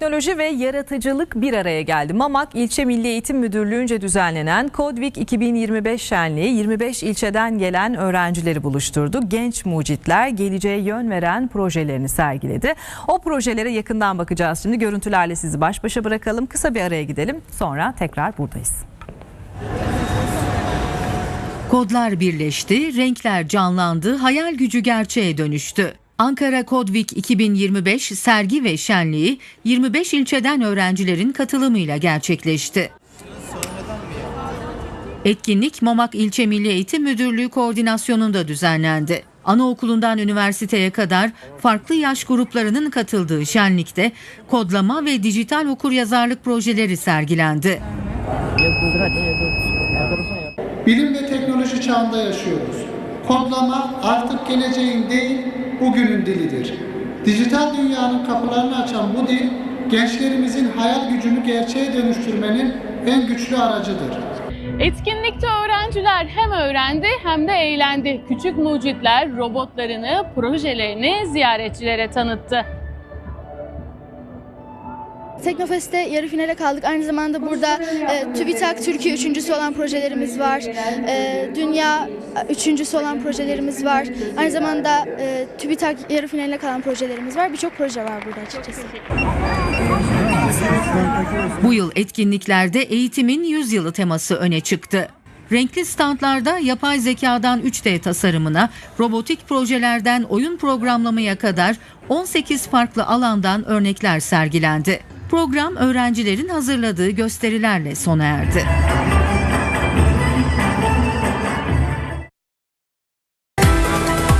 Teknoloji ve yaratıcılık bir araya geldi. Mamak İlçe Milli Eğitim Müdürlüğü'nce düzenlenen Kodvik 2025 şenliği 25 ilçeden gelen öğrencileri buluşturdu. Genç mucitler geleceğe yön veren projelerini sergiledi. O projelere yakından bakacağız şimdi. Görüntülerle sizi baş başa bırakalım. Kısa bir araya gidelim. Sonra tekrar buradayız. Kodlar birleşti, renkler canlandı, hayal gücü gerçeğe dönüştü. Ankara Kodvik 2025 sergi ve şenliği 25 ilçeden öğrencilerin katılımıyla gerçekleşti. Etkinlik Mamak İlçe Milli Eğitim Müdürlüğü koordinasyonunda düzenlendi. Anaokulundan üniversiteye kadar farklı yaş gruplarının katıldığı şenlikte kodlama ve dijital okuryazarlık projeleri sergilendi. Bilim ve teknoloji çağında yaşıyoruz. Kodlama artık geleceğin değil, bugünün dilidir. Dijital dünyanın kapılarını açan bu dil, gençlerimizin hayal gücünü gerçeğe dönüştürmenin en güçlü aracıdır. Etkinlikte öğrenciler hem öğrendi hem de eğlendi. Küçük mucitler robotlarını, projelerini ziyaretçilere tanıttı. Teknofest'te yarı finale kaldık. Aynı zamanda burada e, TÜBİTAK Türkiye üçüncüsü olan projelerimiz var. E, dünya üçüncüsü olan projelerimiz var. Aynı zamanda e, TÜBİTAK yarı finaline kalan projelerimiz var. Birçok proje var burada açıkçası. Bu yıl etkinliklerde eğitimin 100 yılı teması öne çıktı. Renkli standlarda yapay zekadan 3D tasarımına, robotik projelerden oyun programlamaya kadar 18 farklı alandan örnekler sergilendi. Program öğrencilerin hazırladığı gösterilerle sona erdi.